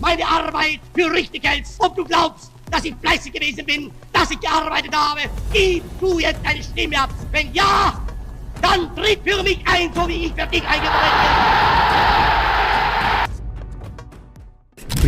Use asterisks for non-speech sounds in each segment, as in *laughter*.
meine Arbeit für richtig hältst. Ob du glaubst, dass ich fleißig gewesen bin, dass ich gearbeitet habe, gib du jetzt deine Stimme ab. Wenn ja, dann tritt für mich ein, so wie ich für dich eingetreten bin.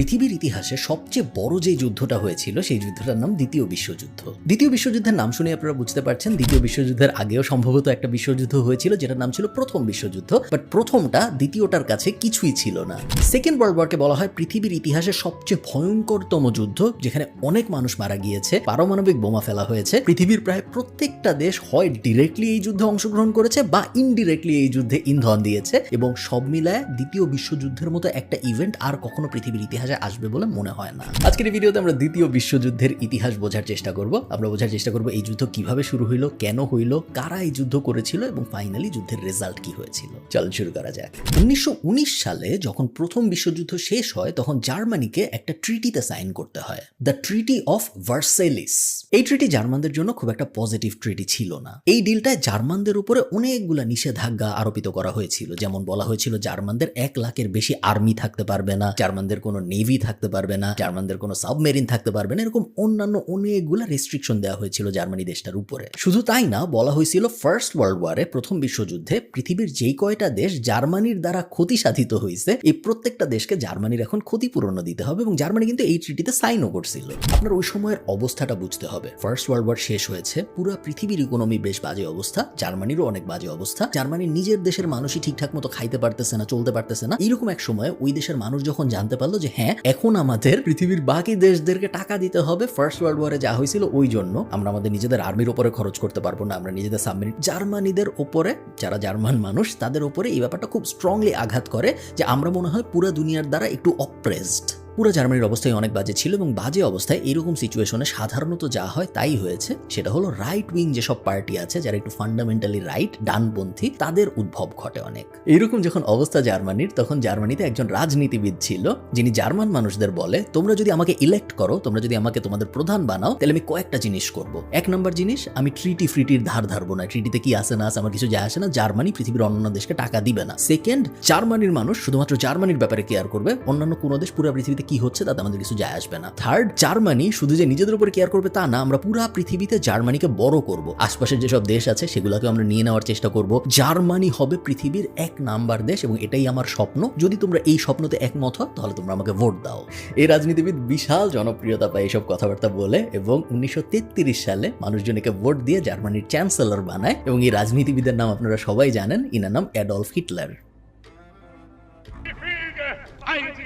পৃথিবীর ইতিহাসে সবচেয়ে বড় যে যুদ্ধটা হয়েছিল, সেই যুদ্ধটার নাম দ্বিতীয় বিশ্বযুদ্ধ। দ্বিতীয় বিশ্বযুদ্ধের নাম শুনে আপনারা বুঝতে পারছেন, দ্বিতীয় বিশ্বযুদ্ধের আগেও সম্ভবত একটা বিশ্বযুদ্ধ হয়েছিল, যেটার নাম ছিল প্রথম বিশ্বযুদ্ধ, বাট প্রথমটা দ্বিতীয়টার কাছে কিছুই ছিল না। সেকেন্ড ওয়ার্ল্ড ওয়ারকে বলা হয় পৃথিবীর ইতিহাসে সবচেয়ে ভয়ঙ্করতম যুদ্ধ, যেখানে অনেক মানুষ মারা গিয়েছে, পারমাণবিক বোমা ফেলা হয়েছে। পৃথিবীর প্রায় প্রত্যেকটা দেশ হয় ডিরেক্টলি এই যুদ্ধে অংশগ্রহণ করেছে বা ইনডিরেক্টলি এই যুদ্ধে ইন্ধন দিয়েছে, এবং সব মিলায় দ্বিতীয় বিশ্বযুদ্ধের মতো একটা ইভেন্ট আর কখনো পৃথিবীর ইতিহাসে আসবে বলে মনে হয় না। আজকের এই ভিডিওতে আমরা দ্বিতীয় বিশ্বযুদ্ধের ইতিহাস বোঝার চেষ্টা করব। আমরা বোঝার চেষ্টা করব এই যুদ্ধ কীভাবে শুরু হইল, কেন হইল, কারা এই যুদ্ধ করেছিল এবং ফাইনালি যুদ্ধের রেজাল্ট কি হয়েছিল। চল শুরু করা যাক। উনিশশো সালে যখন প্রথম বিশ্বযুদ্ধ শেষ হয়, তখন জার্মানিকে একটা ট্রিটিতে সাইন করতে হয়। দ্য ট্রিটি অফ ভার্সেলিস এই ট্রিটি জার্মানদের জন্য খুব একটা পজিটিভ ট্রিটি ছিল না। এই ডিলটায় জার্মানদের উপরে অনেকগুলা নিষেধাজ্ঞা আরোপিত করা হয়েছিল। যেমন বলা হয়েছিল, জার্মানদের এক লাখের বেশি আর্মি থাকতে পারবে না। জার্মানদের কোনো নেভি থাকতে পারবে না জার্মানদের কোনো সাবমেরিন থাকতে পারবে না, এরকম অন্যান্য অনেকগুলা রেস্ট্রিকশন দেওয়া হয়েছিল জার্মানি দেশটার উপরে। শুধু তাই না, বলা হয়েছিল ফার্স্ট ওয়ার্ল্ড ওয়ারে প্রথম বিশ্বযুদ্ধে পৃথিবীর যেই কয়টা দেশ জার্মানির দ্বারা ক্ষতি সাধিত হয়েছে, এই প্রত্যেকটা দেশকে জার্মানির এখন ক্ষতিপূরণ দিতে হবে এবং জার্মানি কিন্তু এই ট্রিটিতে সাইনও করছিল। আপনার ওই সময়ের অবস্থাটা বুঝতে হবে। ফার্স্ট ওয়ার্ল্ড ওয়ার শেষ হয়েছে, পুরো পৃথিবীর ইকোনমি বেশ বাজে অবস্থা জার্মানিরও অনেক বাজে অবস্থা। জার্মানির নিজের দেশের মানুষই ঠিকঠাক মতো খাইতে পারতেছে না, চলতে পারতেছে না। এরকম এক সময় ওই দেশের মানুষ যখন জানতে পারল যে হ্যাঁ এখন আমাদের পৃথিবীর বাকি দেশদেরকে টাকা দিতে হবে ফার্স্ট ওয়ার্ল্ড ওয়ারে যা হয়েছিল ওই জন্য। আমরা আমাদের নিজেদের আর্মির উপরে খরচ করতে পারব না। আমরা নিজেদের সাবমেরিন জার্মানিদের উপরে, যারা জার্মান মানুষ, তাদের উপরে এই ব্যাপারটা খুব স্ট্রংলি আঘাত করে যে আমরা মনে হয় পুরো দুনিয়ার দ্বারা একটু অপ্রেসড পুরো জার্মানির অবস্থায় অনেক বাজে ছিল এবং বাজে অবস্থায় এরকম সিচুয়েশনে সাধারণত যা হয় তাই হয়েছে। সেটা হলো রাইট উইং যেসব পার্টি আছে, যারা একটু ফান্ডামেন্টালি রাইট ডানপন্থী, তাদের উদ্ভব ঘটে অনেক। এইরকম যখন অবস্থা জার্মানির, তখন জার্মানিতে একজন রাজনীতিবিদ ছিল, যিনি জার্মান মানুষদের বলে, তোমরা যদি আমাকে ইলেক্ট করো, তোমরা যদি আমাকে তোমাদের প্রধান বানাও, তাহলে আমি কয়েকটা জিনিস করব। এক নম্বর জিনিস, আমি ট্রিটি ফ্রিটির ধার ধারবো না। ট্রিটিতে কি আসে না আসে, আমার কিছু যায় আসে না। জার্মানি পৃথিবীর অন্যান্য দেশকে টাকা দিবে না। সেকেন্ড জার্মানির মানুষ শুধুমাত্র জার্মানির ব্যাপারে কেয়ার করবে, অন্যান্য কোনো দেশ পুরো পৃথিবীতে কি হচ্ছে তাতে আমাদের কিছু যায় আসবে না। থার্ড জার্মানি শুধু যে নিজেদের উপর কেয়ার করবে তা না, আমরা পুরা পৃথিবীতে জার্মানিকে বড় করব। আশপাশের যেসব দেশ আছে সেগুলোকে আমরা নিয়ে নেওয়ার চেষ্টা করব। জার্মানি হবে পৃথিবীর এক নাম্বার দেশ এবং এটাই আমার স্বপ্ন। যদি তোমরা এই স্বপ্নতে একমত হও, তাহলে তোমরা আমাকে ভোট দাও। এই রাজনীতিবিদ বিশাল জনপ্রিয়তা পায় এইসব কথাবার্তা বলে এবং উনিশশো তেত্রিশ সালে মানুষজনকে ভোট দিয়ে জার্মানির চ্যান্সেলর বানায় এবং এই রাজনীতিবিদের নাম আপনারা সবাই জানেন। ইনার নাম Adolf Hitler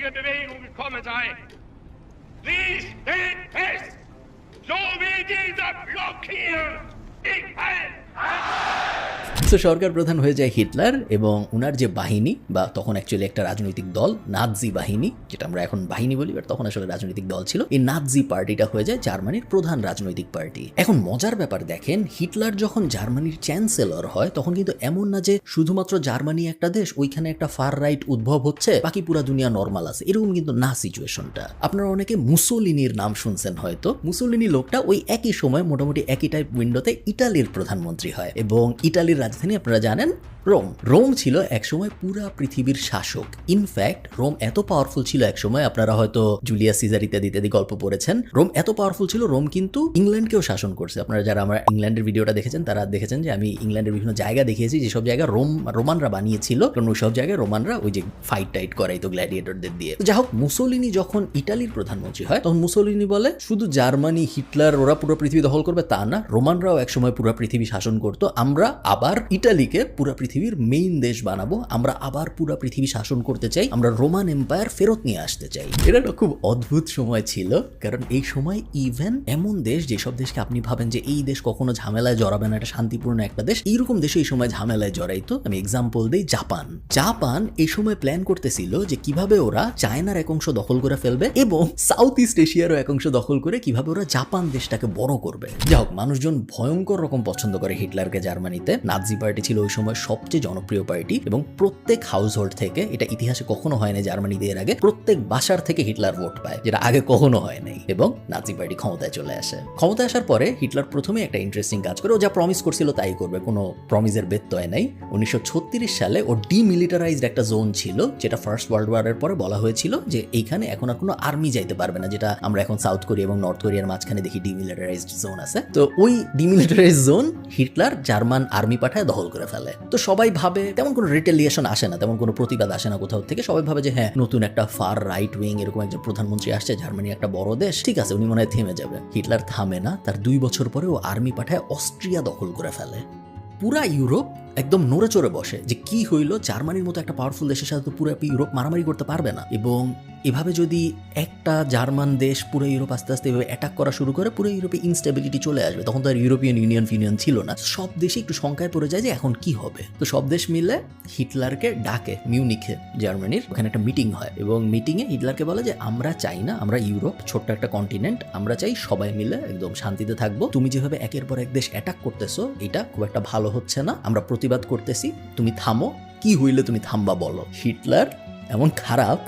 einzige Bewegung gekommen sei. Sie steht fest, so wie dieser Block hier. Ich halt! তো সরকার প্রধান হয়ে যায় হিটলার এবং উনার যে বাহিনী বা তখন অ্যাকচুয়ালি একটা রাজনৈতিক দল, নাৎজি বাহিনী, যেটা আমরা এখন বাহিনী বলি বাট তখন আসলে রাজনৈতিক দল ছিল। এই নাৎজি পার্টিটা হয়ে যায় জার্মানির প্রধান রাজনৈতিক পার্টি। এখন মজার ব্যাপার দেখেন, হিটলার যখন জার্মানির চ্যান্সেলর হয়, তখন কিন্তু এমন না যে শুধুমাত্র জার্মানি একটা দেশ, ওইখানে একটা ফার রাইট উদ্ভব হচ্ছে, বাকি পুরো দুনিয়া নর্মাল আছে। এরকম কিন্তু না সিচুয়েশনটা আপনারা অনেকে মুসোলিনির নাম শুনছেন হয়তো। মুসোলিনি লোকটা ওই একই সময় মোটামুটি একই টাইপ উইন্ডোতে ইটালির প্রধানমন্ত্রী হয় এবং ইটালির রাজধানী, আপনারা জানেন, রোম। রোম ছিল একসময় পুরা পৃথিবীর শাসক। ইনফ্যাক্ট রোম এত পাওয়ারফুল ছিল একসময়, আপনারা হয়তো জুলিয়াস সিজার ইত্যাদি ইত্যাদি গল্প পড়েছেন। রোম এত পাওয়ারফুল ছিল, রোম কিন্তু ইংল্যান্ডকেও শাসন করছে। আপনারা যারা আমার ইংল্যান্ডের ভিডিওটা দেখেছেন, তারা দেখেছেন যে আমি ইংল্যান্ডের বিভিন্ন জায়গা দেখিয়েছি, যেসব জায়গা রোম, রোমানরা বানিয়েছিল, কারণ ওই সব জায়গায় রোমানরা ওই যে ফাইট টাইট করাইতো গ্ল্যাডিয়েটরদের দিয়ে। যাই হোক, মুসোলিনি যখন ইটালির প্রধানমন্ত্রী হয়, তখন মুসোলিনি বলে, শুধু জার্মানি, হিটলার, ওরা পুরো পৃথিবী দখল করবে তা না, রোমানরাও একসময় পুরো পৃথিবী শাসন করতো, আমরা আবার ইটালিকে পুরো পৃথিবীর মেইন দেশ বানাবো, আমরা আবার পুরো পৃথিবী শাসন করতে চাই, আমরা রোমান এম্পায়ার ফেরত নিয়ে আসতে চাই। এটা একটা খুব অদ্ভুত সময় ছিল, কারণ এই সময় ইভেন এমন দেশ যেসব দেশকে আপনি ভাবেন যে এই দেশ কখনো ঝামেলায় জড়াবে না, এটা শান্তিপূর্ণ একটা দেশ, এইরকম দেশে এই সময় ঝামেলায় জড়াইতো। আমি এক্সাম্পল দিই জাপান। জাপান এই সময় প্ল্যান করতেছিল যে কীভাবে ওরা চায়নার এক অংশ দখল করে ফেলবে এবং সাউথ ইস্ট এশিয়ারও এক অংশ দখল করে কীভাবে ওরা জাপান দেশটাকে বড় করবে। যাই হোক, মানুষজন ভয়ঙ্কর রকম পছন্দ করে হিটলারকে জার্মানিতে। নাজি পার্টি ছিল ওই সময় সবচেয়ে জনপ্রিয় পার্টি এবং প্রত্যেক হাউস হোল্ড থেকে, এটা ইতিহাসে কখনো হয় না জার্মানিতে এর আগে, প্রত্যেক বাসার থেকে হিটলার ভোট পায়, যেটা আগে কখনো হয় নাই এবং নাজি পার্টি ক্ষমতায় চলে আসে। ক্ষমতায় আসার পরে হিটলার প্রথমে একটা ইন্টারেস্টিং কাজ করে, ও যা প্রমিস করছিল তাই করবে, কোনো প্রমিসের ব্যত্যয় নাই। উনিশশো ছত্রিশ সালে ও ডিমিলিটারাইজড একটা জোন ছিল, যেটা ফার্স্ট ওয়ার্ল্ড ওয়ারের পরে বলা হয়েছিল যে এইখানে এখন আর কোনো আর্মি যাইতে পারবে না, যেটা আমরা এখন সাউথ কোরিয়া এবং নর্থ কোরিয়ার মাঝখানে দেখি ডিমিলিটারাইজড জোন আছে। তো ওই demilitarized zone Hitler German army পাঠায় দখল করে ফেলে। তো সবাই ভাবে তেমন কোনো রিটেলিয়েশন আসে না, তেমন কোনো প্রতিবাদ আসে না কোথাও থেকে। সবাই ভাবে যে হ্যাঁ নতুন একটা ফার রাইট উইং এরকম একজন প্রধানমন্ত্রী আসছে, জার্মানি একটা বড় দেশ, ঠিক আছে, উনি মনে হয় থেমে যাবে। হিটলার থামে না, তার দুই বছর পরে ও আর্মি পাঠায় অস্ট্রিয়া দখল করে ফেলে। পুরা ইউরোপ একদম নড়ে চড়ে বসে যে কি হইল, জার্মানির মতো একটা পাওয়ারফুল দেশের সাথে তো পুরো ইউরোপ মারামারি করতে পারবে না। এবং এভাবে যদি একটা জার্মান দেশ পুরো ইউরোপ আস্তে আস্তে এভাবে অ্যাটাক করা শুরু করে, পুরো ইউরোপে ইনস্টেবিলিটি চলে আসবে। তখন তো আর ইউরোপিয়ান ইউনিয়ন ফিউনিয়ন ছিল না। সব দেশে একটু শঙ্কায় পড়ে যায় যে এখন কি হবে? তো সব দেশ মিলে হিটলারকে ডাকে মিউনিখে জার্মানির। ওখানে একটা মিটিং হয় এবং মিটিংয়ে হিটলারকে বলে যে, আমরা চাই না, আমরা ইউরোপ, ছোট্ট একটা কন্টিনেন্ট আমরা চাই সবাই মিলে একদম শান্তিতে থাকব। তুমি যেভাবে একের পর এক দেশ অ্যাটাক করতেছো, এটা খুব একটা ভালো হচ্ছে না। আমরা প্রতিবাদ করতেছি, তুমি থামো, কি হইলে তুমি থামবা বলো। হিটলার এমন খারাপ,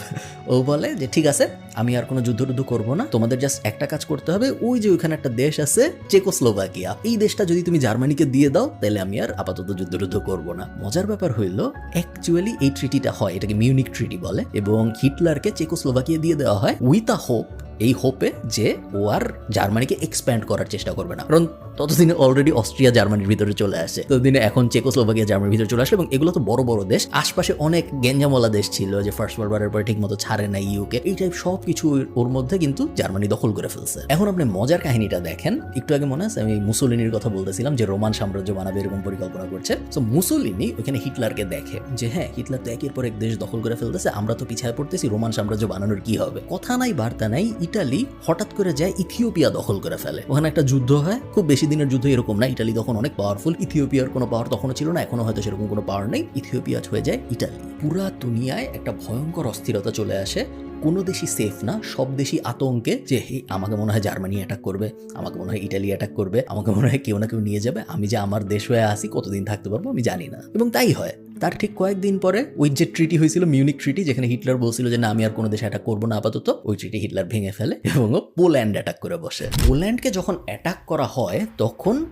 ও বলে যে, ঠিক আছে, আমি আর কোনো যুদ্ধ টুদ্ধ করব না, তোমাদের জাস্ট একটা কাজ করতে হবে, ওই যে ওইখানে একটা দেশ আছে, চেকোস্লোভাকিয়া। এই দেশটা যদি তুমি জার্মানিকে দিয়ে দাও, তাহলে আমি আর আপাতত যুদ্ধ টুদ্ধ করব না। মজার ব্যাপার হইল অ্যাকচুয়ালি এই ট্রিটিটা হয়, এটাকে মিউনিক ট্রিটি বলে, এবং হিটলারকে চেকোস্লোভাকিয়া দিয়ে দেওয়া হয় উইথ আ হোপ এই হোপে যে ও আর জার্মানিকে এক্সপ্যান্ড করার চেষ্টা করবে না। কারণ ততদিনে অলরেডি অস্ট্রিয়া জার্মানির ভিতরে চলে আসে। ততদিনে এখন চেকোস্লোভাকিয়া জার্মানির ভিতরে চলে আসে এবং এগুলো তো বড় বড় দেশ। আশপাশে অনেক গেঞ্জামলা দেশ ছিল যে ফার্স্ট ওয়ার্ল্ড পরে ঠিক মতো ছাড়ে না ইউকে এই টাইপ সব কিছু ওর মধ্যে কিন্তু জার্মানি দখল করে ফেলছে। এখন আপনি মজার কাহিনীটা দেখেন। একটু আগে মনে আছে, আমি মুসোলিনির কথা বলতেছিলাম যে রোমান সাম্রাজ্য বানাবে এরকম পরিকল্পনা করছে। তো মুসোলিনি ওখানে হিটলারকে দেখে যে হ্যাঁ হিটলার তো একের পর এক দেশ দখল করে ফেলতেছে, আমরা তো পিছায় পড়তেছি, রোমান সাম্রাজ্য বানানোর কি হবে? কথা নাই, বার্তা নাই ইটালি হঠাৎ করে যায় ইথিওপিয়া দখল করে ফেলে। ওখানে একটা যুদ্ধ হয়। খুব বেশি দিনের যুদ্ধ এরকম না। ইটালি তখন অনেক পাওয়ারফুল ইথিওপিয়ার কোনো পাওয়ার তখনও ছিল না। এখনও হয়তো সেরকম কোনো পাওয়ার নেই। ইথিওপিয়া হয়ে যায় ইটালি। পুরা দুনিয়ায় একটা ভয়ঙ্কর অস্থিরতা চলে আসে। কোনো দেশই সেফ না। সব দেশই আতঙ্কে যে, হে, আমাকে মনে হয় জার্মানি অ্যাটাক করবে। আমাকে মনে হয় ইটালি অ্যাটাক করবে। আমাকে মনে হয় কেউ না কেউ নিয়ে যাবে। আমি যে আমার দেশ হয়ে আসি, কতদিন থাকতে পারব আমি জানি না। এবং তাই হয়। তার ঠিক কয়েকদিন পরে ওই যে ট্রিটি হয়েছিল মিউনিক ট্রিটি যেখানে হিটলার বলছিল যে, না, আমি আর কোনো দেশে অ্যাটাক করব না, আপাতত। ওই ট্রিটি হিটলার ভেঙে ফেলে এবং ও পোল্যান্ড অ্যাটাক করে বসে। পোল্যান্ডকে যখন অ্যাটাক করা হয়, তখন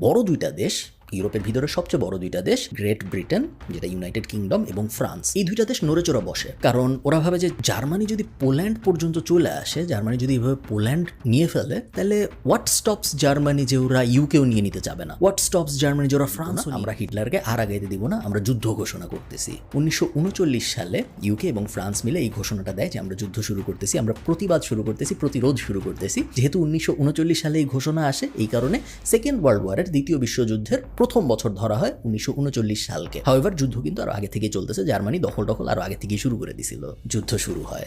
বড় দুইটা দেশ ইউরোপের ভিতরে সবচেয়ে বড় দুইটা দেশ গ্রেট ব্রিটেন যেটা ইউনাইটেড কিংডম এবং ফ্রান্স এই দুইটা দেশ নড়েচড়া বসে। কারণ ওরা ভাবে যে জার্মানি যদি পোল্যান্ড পর্যন্ত চলে আসে জার্মানি যদি এভাবে পোল্যান্ড নিয়ে ফেলে তাহলে হোয়াট স্টপস জার্মানি যে ওরা ইউকেও নিয়ে নিতে চাবে না? হোয়াট স্টপস জার্মানি যে ওরা ফ্রান্স আমরা হিটলারকে আর আগাইতে দিব না আমরা যুদ্ধ ঘোষণা করতেছি। উনিশশো উনচল্লিশ সালে ইউকে এবং ফ্রান্স মিলে এই ঘোষণাটা দেয় যে আমরা যুদ্ধ শুরু করতেছি আমরা প্রতিবাদ শুরু করতেছি প্রতিরোধ শুরু করতেছি। যেহেতু উনিশশো উনচল্লিশ সালে এই ঘোষণা আসে এই কারণে সেকেন্ড ওয়ার্ল্ড ওয়ারের দ্বিতীয় বিশ্বযুদ্ধের প্রথম বছর ধরা হয় উনিশশো উনচল্লিশ সালকে। হাওয়েভার যুদ্ধ কিন্তু আরও আগে থেকে চলতেছে। জার্মানি দখল দখল আরও আগে থেকে শুরু করে দিছিল। যুদ্ধ শুরু হয়।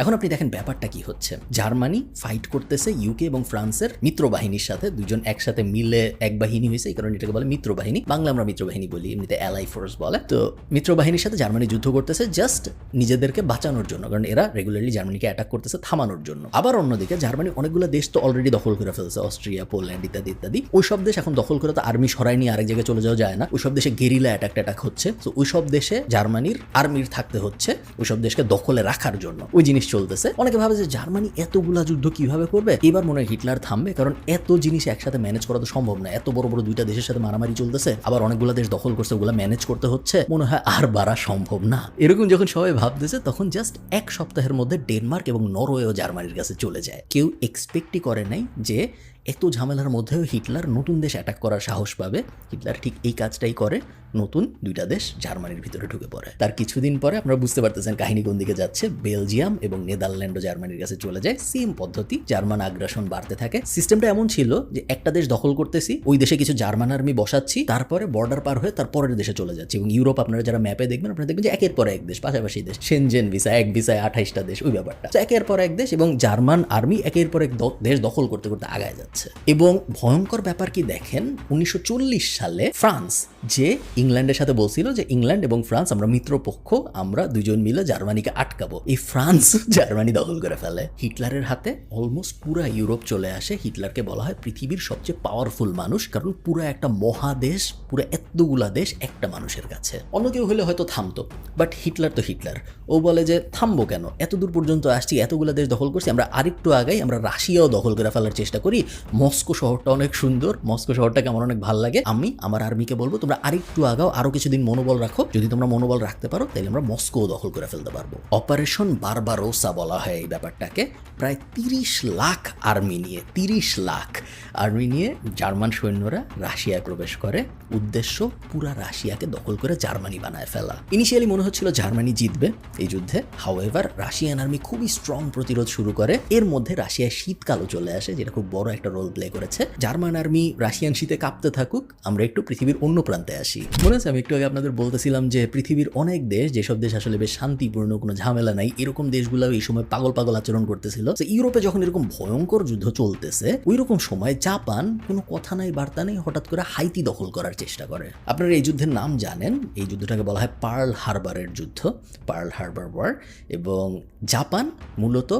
এখন আপনি দেখেন ব্যাপারটা কি হচ্ছে। জার্মানি ফাইট করতেছে ইউকে এবং ফ্রান্সের মিত্র বাহিনীর সাথে। দুজন একসাথে মিলে এক বাহিনী হয়েছে, এই কারণে এটাকে বলে মিত্র বাহিনী বাংলা আমরা মিত্র বাহিনী বলি, এমনিতে অ্যালাই ফোর্স বলে। তো মিত্র বাহিনীর সাথে জার্মানি যুদ্ধ করতেছে জাস্ট নিজেদেরকে বাঁচানোর জন্য, কারণ এরা রেগুলারলি জার্মানিকে অ্যাটাক করতেছে থামানোর জন্য। আবার অন্যদিকে জার্মানি অনেকগুলো দেশ তো অলরেডি দখল করে ফেলছে, অস্ট্রিয়া, পোল্যান্ড ইত্যাদি ইত্যাদি। ওই সব দেশ এখন দখল করে তো আর্মি সরাই নিয়ে আরেক জায়গায় চলে যাওয়া যায় না। ওই সব দেশে গেরিলা অ্যাটাক অ্যাটাক হচ্ছে। তো ওই সব দেশে জার্মানির আর্মির থাকতে হচ্ছে, ওইসব দেশকে দখলে রাখার জন্য। ওই জিনিস চলতেছে। অনেকে ভাবে যে জার্মানি এতগুলা যুদ্ধ কীভাবে করবে? এবার মনে হয় হিটলার থামবে, কারণ এত জিনিস একসাথে ম্যানেজ করা তো সম্ভব না। এত বড় বড় দুইটা দেশের সাথে মারামারি চলতেছে, আবার অনেকগুলা দেশ দখল করছে, ওগুলা ম্যানেজ করতে হচ্ছে, মনে হয় আর বাড়া সম্ভব না। এরকম যখন সবাই ভাবতেছে, তখন জাস্ট এক সপ্তাহের মধ্যে ডেনমার্ক এবং নরওয়ে ও জার্মানির কাছে চলে যায়। কেউ এক্সপেক্টই করে নাই যে এত ঝামেলার মধ্যেও হিটলার নতুন দেশ অ্যাটাক করার সাহস পাবে। হিটলার ঠিক এই কাজটাই করে, নতুন দুইটা দেশ জার্মানির ভিতরে ঢুকে পড়ে। তার কিছুদিন পরে আপনারা বুঝতে পারতেছেন কাহিনী কোন দিকে যাচ্ছে। বেলজিয়াম এবং নেদারল্যান্ডও জার্মানির কাছে চলে যায়। সেম পদ্ধতি, জার্মান আগ্রাসন বাড়তে থাকে। সিস্টেমটা এমন ছিল যে একটা দেশ দখল করতেছি, ওই দেশে কিছু জার্মান আর্মি বসাচ্ছি, তারপরে বর্ডার পার হয়ে তার পরের দেশে চলে যাচ্ছে এবং ইউরোপ আপনারা যারা ম্যাপে দেখবেন, আপনারা দেখবেন যে একের পর এক দেশ, পাশাপাশি দেশ। সেনজেন ভিসা এক ভিসায় আঠাইশটা দেশ, ওই ব্যাপারটা। একের পর এক দেশ এবং জার্মান আর্মি একের পর এক দেশ দখল করতে করতে আগায় যাচ্ছে। যাচ্ছে এবং ভয়ঙ্কর ব্যাপার কি দেখেন? উনিশশো চল্লিশ সালে ফ্রান্স যে ইংল্যান্ডের সাথে বলছিল যে ইংল্যান্ড এবং ফ্রান্স আমরা মিত্রপক্ষ, আমরা দুজন মিলে জার্মানিকে আটকাবো। এই ফ্রান্স *laughs* জার্মানি দখল করে ফেলে। হিটলারের হাতে অলমোস্ট পুরা ইউরোপ চলে আসে। হিটলারকে বলা হয় পৃথিবীর সবচেয়ে পাওয়ারফুল মানুষ, কারণ পুরো একটা মহাদেশ, পুরো এতগুলা দেশ একটা মানুষের কাছে। অন্য কেউ হলে হয়তো থামতো বাট হিটলার তো হিটলার। ও বলে যে, থামবো কেন? এত দূর পর্যন্ত আসছি, এতগুলা দেশ দখল করছি, আমরা আরেকটু আগাই, আমরা রাশিয়াও দখল করে ফেলার চেষ্টা করি। মস্কো শহরটা অনেক সুন্দর। মস্কো শহরটাকে আমার অনেক ভালো লাগে। আমি আমার আর্মিকে বলব, তোমরা আরেকটু আগাও, আরও কিছুদিন মনোবল রাখো। যদি তোমরা মনোবল রাখতে পারো তাহলে আমরা মস্কো দখল করে ফেলতে পারব। অপারেশন বারবারোসা বলা হয় এই ব্যাপারটাকে। প্রায় তিরিশ লাখ আর্মি নিয়ে, তিরিশ লাখ আর্মি নিয়ে জার্মান সৈন্যরা রাশিয়ায় প্রবেশ করে। উদ্দেশ্য, পুরা রাশিয়াকে দখল করে জার্মানি বানায় ফেলা। ইনিশিয়ালি মনে হচ্ছিল জার্মানি জিতবে এই যুদ্ধে। হাওয়েভার রাশিয়ান আর্মি খুবই স্ট্রং প্রতিরোধ শুরু করে। এর মধ্যে রাশিয়ায় শীতকালও চলে আসে, যেটা খুব বড় একটা রোল প্লে করেছে। জার্মান আর্মি রাশিয়ান শীতে কাঁপতে থাকুক, আমরা একটু পৃথিবীর অন্য প্রান্তে আসি। মনে আছে আমি একটু আগে আপনাদের বলতেছিলাম যে পৃথিবীর অনেক দেশ, যেসব দেশ আসলে বেশ শান্তিপূর্ণ, কোনো ঝামেলা নাই, এরকম দেশগুলো এই সময় পাগল পাগল আচরণ করতেছিল। ইউরোপে যখন এরকম ভয়ঙ্কর যুদ্ধ চলতেছে ওই রকম সময় জাপান কোনো কথা নাই, বার্তা নেই, হঠাৎ করে হাইতি দখল করার চেষ্টা করে। আপনারা এই যুদ্ধের নাম জানেন, এই যুদ্ধটাকে বলা হয় পার্ল হারবারের যুদ্ধ, পার্ল হারবার ওয়ার। এবং জাপান মূলত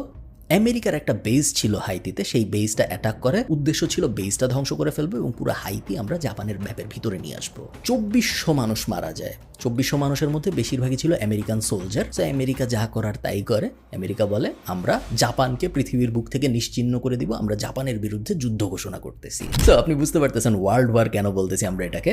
আমেরিকার একটা বেস ছিল হাইতিতে, সেই বেসটা অ্যাটাক করে। উদ্দেশ্য ছিল বেসটা ধ্বংস করে ফেলব এবং পুরো হাইতি আমরা জাপানের ম্যাপের ভিতরে নিয়ে আসব। চব্বিশশো মানুষ মারা যায়। চব্বিশশো মানুষের মধ্যে বেশিরভাগই ছিল আমেরিকান সোলজার তো আমেরিকা যা করার তাই করে। আমেরিকা বলে, আমরা জাপানকে পৃথিবীর বুক থেকে নিশ্চিহ্ন করে দিব। আমরা জাপানের বিরুদ্ধে যুদ্ধ ঘোষণা করতেছি। তো আপনি বুঝতে পারতেছেন ওয়ার্ল্ড ওয়ার কেন বলতেছি আমরা এটাকে?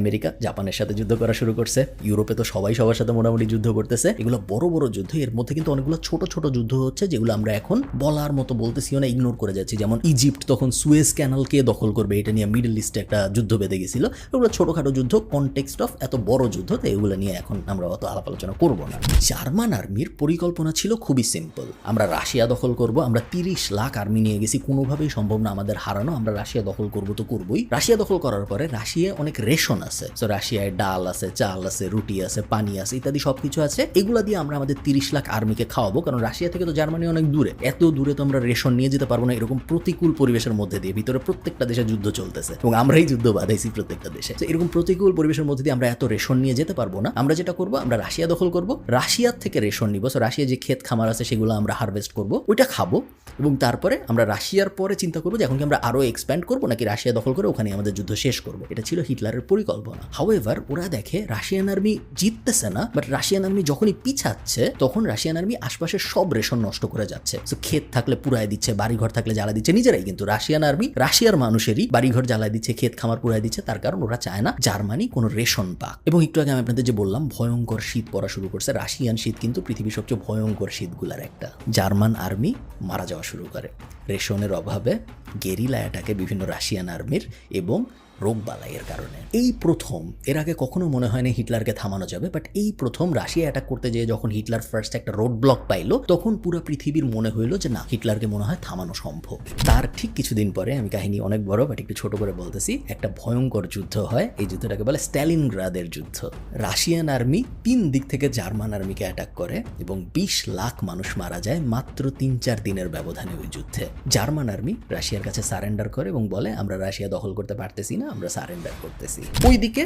আমেরিকা, জাপানের সাথে যুদ্ধ করা শুরু করছে। ইউরোপে তো সবাই সবার সাথে মোটামুটি যুদ্ধ করতেছে। এগুলো বড় বড় যুদ্ধ। এর মধ্যে কিন্তু অনেকগুলো ছোট ছোট যুদ্ধ হচ্ছে, যেগুলো আমরা এখন বলার মতো বলতেছিও না ইগনোর করে যাচ্ছি। যেমন ইজিপ্ট তখন সুয়েজ ক্যানালকে দখল করবে, এটা নিয়ে মিডল ইস্টে একটা যুদ্ধ বেঁধে গেছিল। ওগুলো ছোটখাটো যুদ্ধ কনটেক্সট অফ এত বড় যুদ্ধ, তো এগুলো নিয়ে এখন আমরা অত আলাপ আলোচনা করব না। জার্মান আর্মির পরিকল্পনা ছিল খুবই সিম্পল আমরা রাশিয়া দখল করব, আমরা তিরিশ লাখ আর্মি নিয়ে গেছি, কোনোভাবেই সম্ভব না আমাদের হারানো, আমরা রাশিয়া দখল করব তো করবই। রাশিয়া দখল করার পরে রাশিয়া অনেক রেশন আছে। তো রাশিয়ায় ডাল আছে, চাল আছে, রুটি আছে, পানি আছে, ইত্যাদি সবকিছু আছে। এগুলা দিয়ে আমরা আমাদের তিরিশ লাখ আর্মিকে খাওয়াবো, কারণ রাশিয়া থেকে তো জার্মানি অনেক দূরে। এত দূরে তো আমরা রেশন নিয়ে যেতে পারব না, এরকম প্রতিকূল পরিবেশের মধ্যে দিয়ে ভিতরে প্রত্যেকটা দেশে যুদ্ধ চলতেছে। এবং আমরাই যুদ্ধ বাধাইছি প্রত্যেকটা দেশে। এরকম প্রতিকূল পরিবেশের মধ্যে দিয়ে আমরা এত রেশন নিয়ে যেতে পারব না। আমরা যেটা করব, আমরা রাশিয়া দখল করব। রাশিয়ার থেকে রেশন নিব। সো রাশিয়া যে ক্ষেত খামার আছে, সেগুলো আমরা হারভেস্ট করব, ওইটা খাব। এবং তারপরে আমরা রাশিয়ার পরে চিন্তা করব যে, এখন কি আমরা আরও এক্সপ্যান্ড করব, নাকি রাশিয়া দখল করে ওখানে আমাদের যুদ্ধ শেষ করব? এটা ছিল হিটলারের পরিকল্পনা। হাউএভার ওরা দেখে রাশিয়ান আর্মি জিততেছে না বাট রাশিয়ান আর্মি যখনই পিছাচ্ছে, তখন রাশিয়ান আর্মি আশপাশের সব রেশন নষ্ট করে যাচ্ছে। তো ক্ষেত থাকলে পুরাই দিচ্ছে, বাড়িঘর থাকলে জ্বালা দিচ্ছে, নিজেরাই কিন্তু রাশিয়ান আর্মি রাশিয়ার মানুষেরই বাড়িঘর জ্বালা দিচ্ছে, ক্ষেত খামার পুরাই দিচ্ছে, তার কারণ ওরা চায় না জার্মানি কোনো রেশন পাক। এবং একটু আগে আমি আপনাদের যে বললাম, ভয়ঙ্কর শীত পড়া শুরু করছে। রাশিয়ান শীত কিন্তু পৃথিবীর সবচেয়ে ভয়ঙ্কর শীতগুলার একটা। জার্মান আর্মি মারা যাওয়া শুরু করে। রেশনের অভাবে গেরিলা অ্যাটাকে বিভিন্ন রাশিয়ান আর্মির এবং রোগবালাইয়ের কারণে। এই প্রথম, এর আগে কখনো মনে হয়নি হিটলারকে থামানো যাবে বাট এই প্রথম রাশিয়া অ্যাটাক করতে যেয়ে যখন হিটলার ফার্স্ট একটা রোড ব্লক পাইলো, তখন পুরো পৃথিবীর মনে হইল যে না, হিটলারকে মনে হয় থামানো সম্ভব। তার ঠিক কিছুদিন পরে, আমি কাহিনী অনেক বড় বাট একটু ছোট করে বলতেছি, একটা ভয়ঙ্কর যুদ্ধ হয়, এই যুদ্ধটাকে বলে স্ট্যালিনগ্রাদের যুদ্ধ। রাশিয়ান আর্মি তিন দিক থেকে জার্মান আর্মিকে অ্যাটাক করে, এবং বিশ লাখ মানুষ মারা যায় মাত্র তিন চার দিনের ব্যবধানে ওই যুদ্ধে। জার্মান আর্মি রাশিয়ার কাছে সারেন্ডার করে এবং বলে, আমরা রাশিয়া দখল করতে পারতেছি না আমরা সারেন্ডার করতেছি। ওইদিকে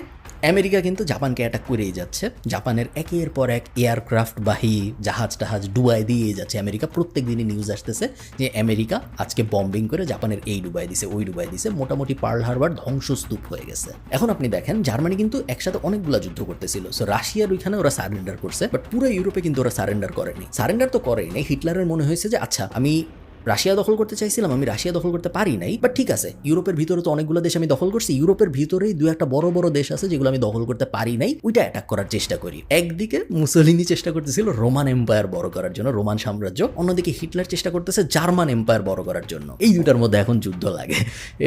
আমেরিকা কিন্তু জাপানকে অ্যাটাক করেই যাচ্ছে। জাপানের একের পর এক এয়ারক্রাফট বাহী জাহাজ টাহাজ ডুবাই দিয়ে যাচ্ছে আমেরিকা। প্রত্যেক দিনই নিউজ আসতেছে যে আমেরিকা আজকে বম্বিং করে জাপানের এই ডুবাই দিছে, ওই ডুবাই দিছে। মোটামুটি পার্ল হারবার ধ্বংসস্তূপ হয়ে গেছে। এখন আপনি দেখেন, জার্মানি কিন্তু একসাথে অনেকগুলা যুদ্ধ করতেছিল। সো রাশিয়ার ওইখানে ওরা সারেন্ডার করছে বাট পুরো ইউরোপে কিন্তু ওরা সারেন্ডার করেনি। সারেন্ডার তো করেই নাই। হিটলারের মনে হয়েছে যে আচ্ছা আমি রাশিয়া দখল করতে চাইছিলাম, আমি রাশিয়া দখল করতে পারি নাই বাট ঠিক আছে, ইউরোপের ভিতরে তো অনেকগুলো দেশ আমি দখল করছি, ইউরোপের ভিতরেই দু একটা বড় বড় দেশ আছে যেগুলো আমি দখল করতে পারি নাই, ওইটা অ্যাটাক করার চেষ্টা করি। একদিকে মুসলিনি চেষ্টা করতেছিল রোমান এম্পায়ার বড় করার জন্য, রোমান সাম্রাজ্য, অন্যদিকে হিটলার চেষ্টা করতেছে জার্মান এম্পায়ার বড় করার জন্য। এই দুটার মধ্যে এখন যুদ্ধ লাগে,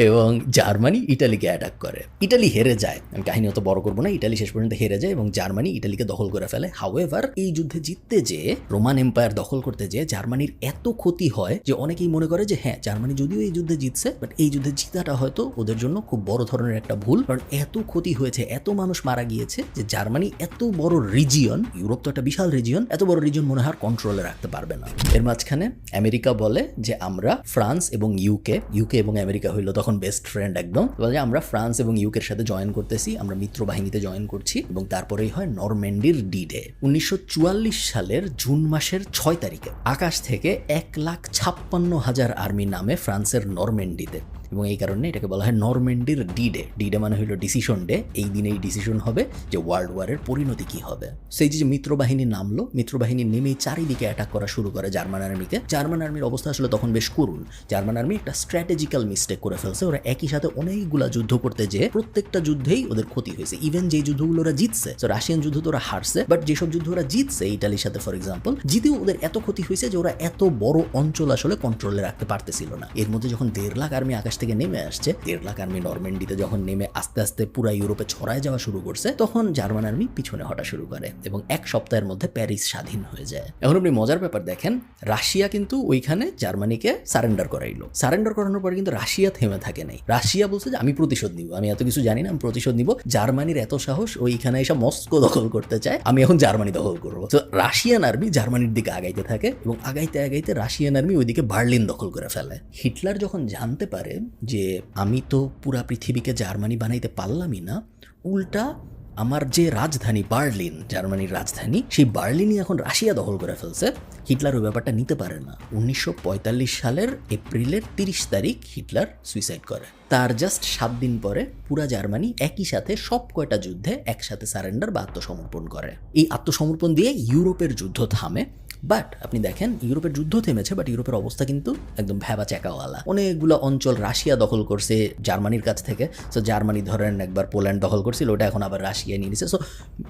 এবং জার্মানি ইটালিকে অ্যাটাক করে। ইটালি হেরে যায়, আমি কাহিনী অত বড় করব না, ইটালি শেষ পর্যন্ত হেরে যায় এবং জার্মানি ইটালিকে দখল করে ফেলে। হাউএভার এই যুদ্ধে জিততে যে রোমান এম্পায়ার দখল করতে যে জার্মানির এত ক্ষতি হয় যে অনেক অনেকেই মনে করে যে হ্যাঁ জার্মানি যদিও এই যুদ্ধে জিতছে বাট এই যুদ্ধে জিতাটা হয়তো ওদের জন্য খুব বড় ধরনের একটা ভুল, কারণ এত ক্ষতি হয়েছে, এত মানুষ মারা গিয়েছে যে জার্মানি এত বড় রিজিয়ন ইউরোপ তো একটা বিশাল রিজিয়ন এত বড় রিজিয়ন মনে হয় কন্ট্রোলে রাখতে পারবে না। এর মাঝখানে আমেরিকা বলে যে, আমরা ফ্রান্স এবং ইউকে ইউকে এবং আমেরিকা হইল তখন বেস্ট ফ্রেন্ড একদম। বলে, আমরা ফ্রান্স এবং ইউকের সাথে জয়েন করতেছি, আমরা মিত্র বাহিনীতে জয়েন করছি এবং তারপরেই হয় নরম্যান্ডির ডি ডে উনিশশো চুয়াল্লিশ সালের জুন মাসের ছয় তারিখে আকাশ থেকে এক লাখ ছাপ্পান্ন হাজার আর্মি নামে ফ্রান্সের নরম্যান্ডিতে এবং এই কারণে এটাকে বলা হয় নরম্যান্ডির ডি ডে ডি ডে মানে হলো ডিসিশন ডে এই দিনেই ডিসিশন হবে যে ওয়ার্ল্ড ওয়ারের পরিণতি কি হবে। সেই যে মিত্র বাহিনী নামলো মিত্র বাহিনী নেমেই চারিদিকে অ্যাটাক করা শুরু করে জার্মান আর্মিকে জার্মান আর্মির অবস্থা আসলে তখন বেশ করুন জার্মান আর্মি একটা স্ট্র্যাটেজিক্যাল মিস্টেক করে ফেলছে। ওরা একই সাথে অনেকগুলা যুদ্ধ করতে যেয়ে প্রত্যেকটা যুদ্ধেই ওদের ক্ষতি হয়েছে। ইভেন যে যুদ্ধগুলো ওরা জিতছে তো রাশিয়ান যুদ্ধ তো ওরা হারছে বাট যেসব যুদ্ধ ওরা জিতছে ইটালির সাথে ফর এক্সাম্পল জিতেও ওদের এত ক্ষতি হয়েছে যে ওরা এত বড় অঞ্চল আসলে কন্ট্রোলে রাখতে পারতেছিল না। এর মধ্যে যখন দেড় লাখ আর্মি আকাশ থেকে নেমে আসছে। দেড় লাখ আর্মি নরম্যান্ডিতে যখন নেমে আস্তে আস্তে পুরা ইউরোপে ছড়ায় যাওয়া শুরু করছে, তখন জার্মান আর্মি পিছনে হটা শুরু করে এবং এক সপ্তাহের মধ্যে প্যারিস স্বাধীন হয়ে যায়। এখন আপনি মজার ব্যাপার দেখেন, রাশিয়া কিন্তু ওইখানে জার্মানিকে সারেন্ডার করাইলো। সারেন্ডার করানোর পরে কিন্তু রাশিয়া থেমে থাকে নাই। রাশিয়া বলছে যে, আমি প্রতিশোধ নিব। আমি এত কিছু জানি না, আমি প্রতিশোধ নিব। জার্মানির এত সাহস ওইখানে এসে মস্কো দখল করতে চায়, আমি এখন জার্মানি দখল করব। তো রাশিয়ান আর্মি জার্মানির দিকে আগাইতে থাকে এবং আগাইতে আগাইতে রাশিয়ান আর্মি ওইদিকে বার্লিন দখল করে ফেলে। হিটলার যখন জানতে পারে যে আমি তো পুরা পৃথিবীকে জার্মানি বানাইতে পারলামই না, উল্টা আমার যে রাজধানী বার্লিন, জার্মানির রাজধানী, সেই বার্লিনই এখন রাশিয়া দখল করে ফেলছে। হিটলার ওই ব্যাপারটা নিতে পারে না। উনিশশো পঁয়তাল্লিশ সালের এপ্রিলের তিরিশ তারিখ হিটলার সুইসাইড করে। তার জাস্ট সাত দিন পরে পুরা জার্মানি একই সাথে সব কয়টা যুদ্ধে একসাথে সারেন্ডার বা আত্মসমর্পণ করে। এই আত্মসমর্পণ দিয়ে ইউরোপের যুদ্ধ থামে। বাট আপনি দেখেন, ইউরোপের যুদ্ধ থেমেছে বাট ইউরোপের অবস্থা কিন্তু একদম ভ্যাবা চেকাওয়ালা অনেকগুলো অঞ্চল রাশিয়া দখল করছে জার্মানির কাছ থেকে। সো জার্মানি ধরেন একবার পোল্যান্ড দখল করছিল, ওটা এখন আবার রাশিয়া নিয়ে নিছে। সো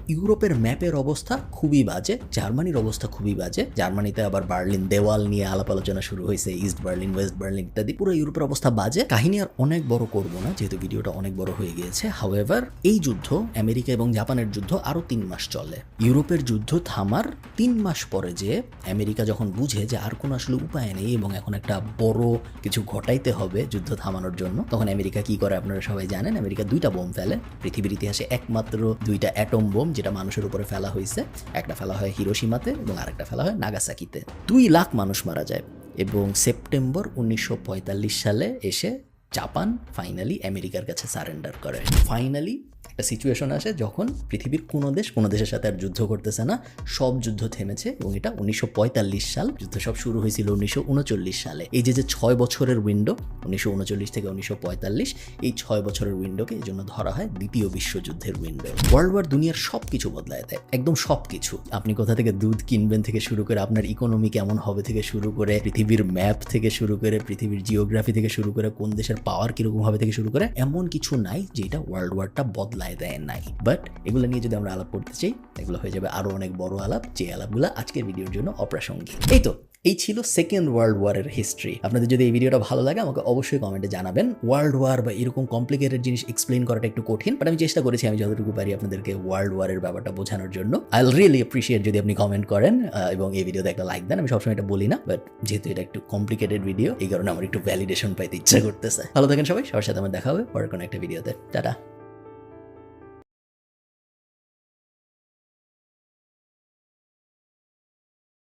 ইউরোপের ম্যাপের অবস্থা খুবই বাজে, জার্মানির অবস্থা খুবই বাজে। জার্মানিতে আবার বার্লিন দেওয়াল নিয়ে আলাপ আলোচনা শুরু হয়েছে ইস্ট বার্লিন ওয়েস্ট বার্লিন ইত্যাদি। পুরো ইউরোপের অবস্থা বাজে। কাহিনী আর অনেক বড় করব না, যেহেতু ভিডিওটা অনেক বড় হয়ে গিয়েছে। হাউএভার এই যুদ্ধ, আমেরিকা এবং জাপানের যুদ্ধ আরও তিন মাস চলে। ইউরোপের যুদ্ধ থামার তিন মাস পরে যে আমেরিকা যখন বুঝে যে আর কোনো আসলে উপায় নেই এবং এখন একটা বড় কিছু ঘটাইতে হবে যুদ্ধ থামানোর জন্য, তখন আমেরিকা কি করে আপনারা সবাই জানেন, আমেরিকা দুইটা বোম ফেলে। পৃথিবীর ইতিহাসে একমাত্র দুইটা অ্যাটম বোম যেটা মানুষের উপরে ফেলা হয়েছে। একটা ফেলা হয় হিরোসীমাতে এবং আরেকটা ফেলা হয় নাগাসাকিতে। দুই লাখ মানুষ মারা যায় এবং সেপ্টেম্বর উনিশশো পঁয়তাল্লিশ সালে এসে জাপান ফাইনালি আমেরিকার কাছে সারেন্ডার করে। ফাইনালি একটা সিচুয়েশন আসে যখন পৃথিবীর কোনো দেশ কোনো দেশের সাথে আর যুদ্ধ করতেছে না। সব যুদ্ধ থেমেছে এবং এটা উনিশশো পঁয়তাল্লিশ সাল, যুদ্ধ সব শুরু হয়েছিল উনিশশো উনচল্লিশ সালে। এই যে যে ছয় বছরের উইন্ডো উনিশশো উনচল্লিশ থেকে উনিশশো পঁয়তাল্লিশ, এই ছয় বছরের উইন্ডোকে এই জন্য ধরা হয় দ্বিতীয় বিশ্বযুদ্ধের উইন্ডো ওয়ার্ল্ড ওয়ার দুনিয়ার সব কিছু বদলায় দেয়, একদম সব কিছু আপনি কোথা থেকে দুধ কিনবেন থেকে শুরু করে আপনার ইকোনমি কেমন হবে থেকে শুরু করে, পৃথিবীর ম্যাপ থেকে শুরু করে, পৃথিবীর জিওগ্রাফি থেকে শুরু করে, কোন দেশের পাওয়ার কীরকম হবে থেকে শুরু করে, এমন কিছু নাই যেটা ওয়ার্ল্ড ওয়ারটা বদলায় দেয় নাই বাট এগুলো নিয়ে যদি আমরা আলাপ করতে চাই, এগুলো হয়ে যাবে আরও অনেক বড় আলাপ, যে আলাপগুলো আজকের ভিডিওর জন্য অপ্রাসঙ্গিক এই তো, এই ছিল সেকেন্ড ওয়ার্ল্ড ওয়ারের হিস্ট্রি আপনাদের যদি এই ভিডিওটা ভালো লাগে, আমাকে অবশ্যই কমেন্টে জানাবেন। ওয়ার্ল্ড ওয়ার বা এরকম কমপ্লিকেটেড জিনিস এক্সপ্লেন করাটা একটু কঠিন বাট আমি চেষ্টা করেছি আমি যতটুকু পারি আপনাদেরকে ওয়ার্ল্ড ওয়ারের ব্যাপারটা বোঝানোর জন্য। আই রিয়েলি অ্যাপ্রিসিয়েট যদি আপনি কমেন্ট করেন এবং এই ভিডিওতে একটা লাইক দেন। আমি সবসময় এটা বলি না বাট যেহেতু এটা একটু কমপ্লিকেটেড ভিডিও এই কারণে আমার একটু ভ্যালিডেশন পাইতে ইচ্ছা করতেছে। ভালো থাকেন সবাই, সবার সাথে আমার দেখা হবে পরের কোনো একটা ভিডিওতে টাটা।